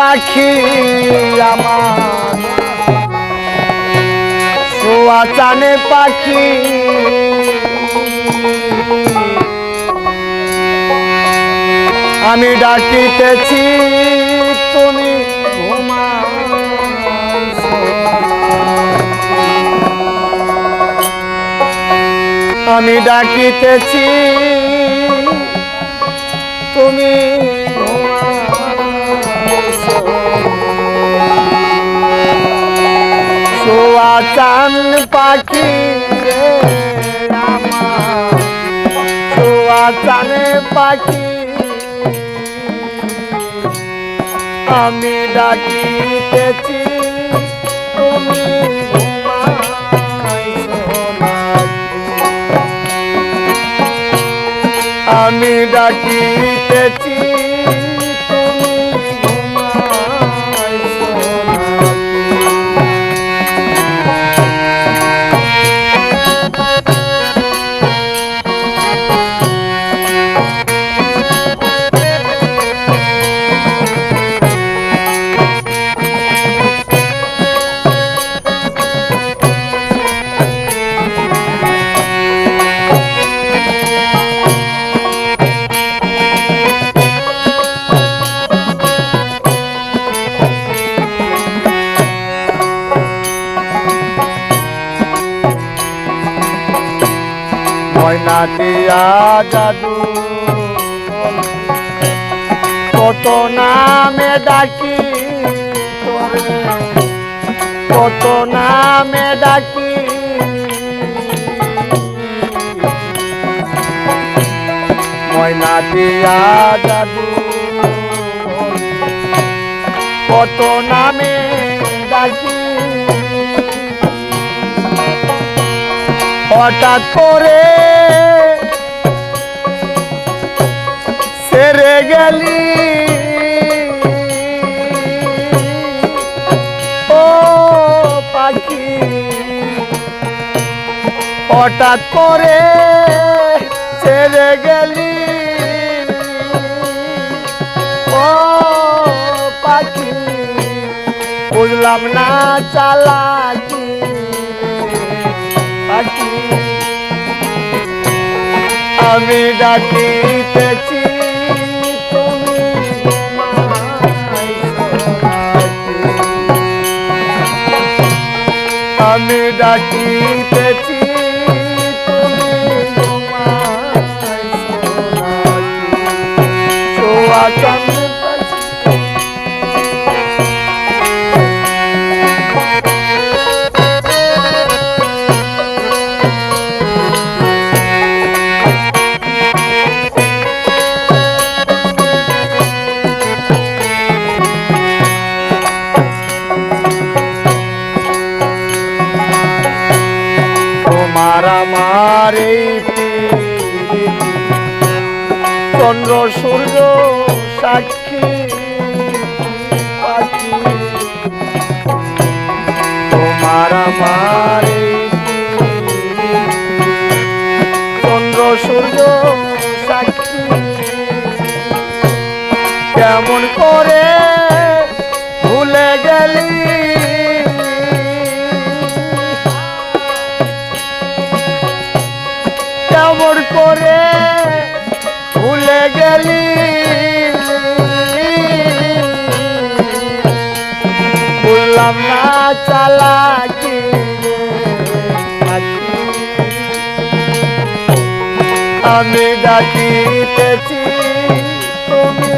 পাখি আমার। চানে পাখি। আমি ডাকিতেছি তুমি আমি ডাকিতেছি তুমি সোয়া চান পাখি রে চানে পাখি। আমি ডাকিতেছি তুমি আমি ডাকিতেছি ময়না দিয়া জাদু। কত নামে ডাকি। কত নামে ডাকি। ময়না দিয়া জাদু। কত নামে ডাকি। হঠাৎ করে সেরে গেলি। ও পাখি, হঠাৎ করে সেরে গেলি। ও পাখি, বুঝলাম না চালাকি। পাখি, আমি ডাকিতেছি আমি ডাকিতেছি আমার এই চন্দ্র সূর্য সাক্ষী আমি ডাকিতেছি তুমি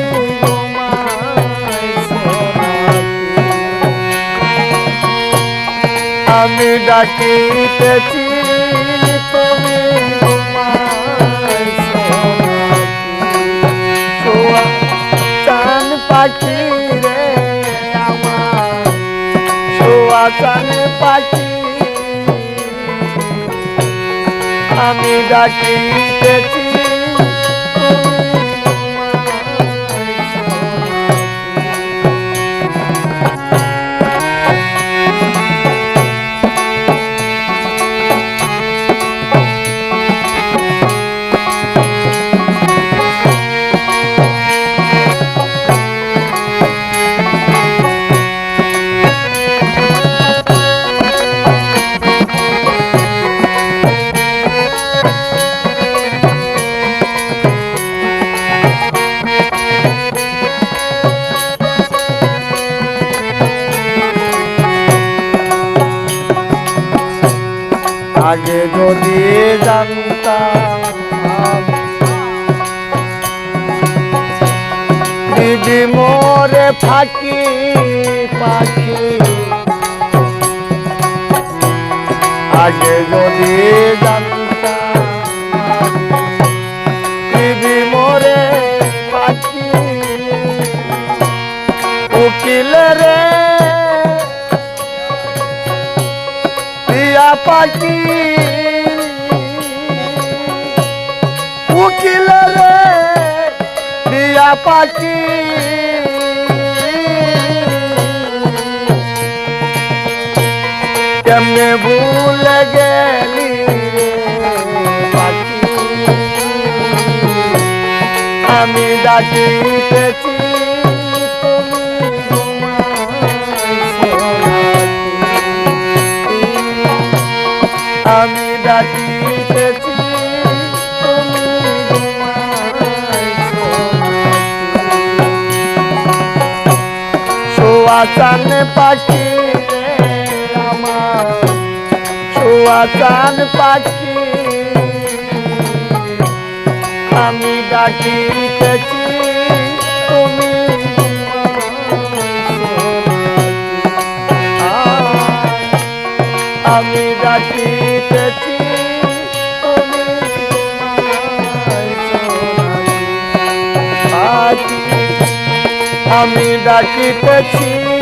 আমি ডাকিতেছি আমি ডাকিতেছি আগে যদি জানতাম দিদি মোরে ফাঁকি পাখি। আগে যদি জানতাম পাখি। উকিল রে প্রিয়া পাখি। কেমনে ভুলে গেলি পাখি? আমি ডাকিতেছি নাকি? শোয়া চান পাখি আমার। শোয়া চান পাখি। আমি ডাকিতেছি তুমি আমি ডাকিতেছি আমি ডাকিতেছি।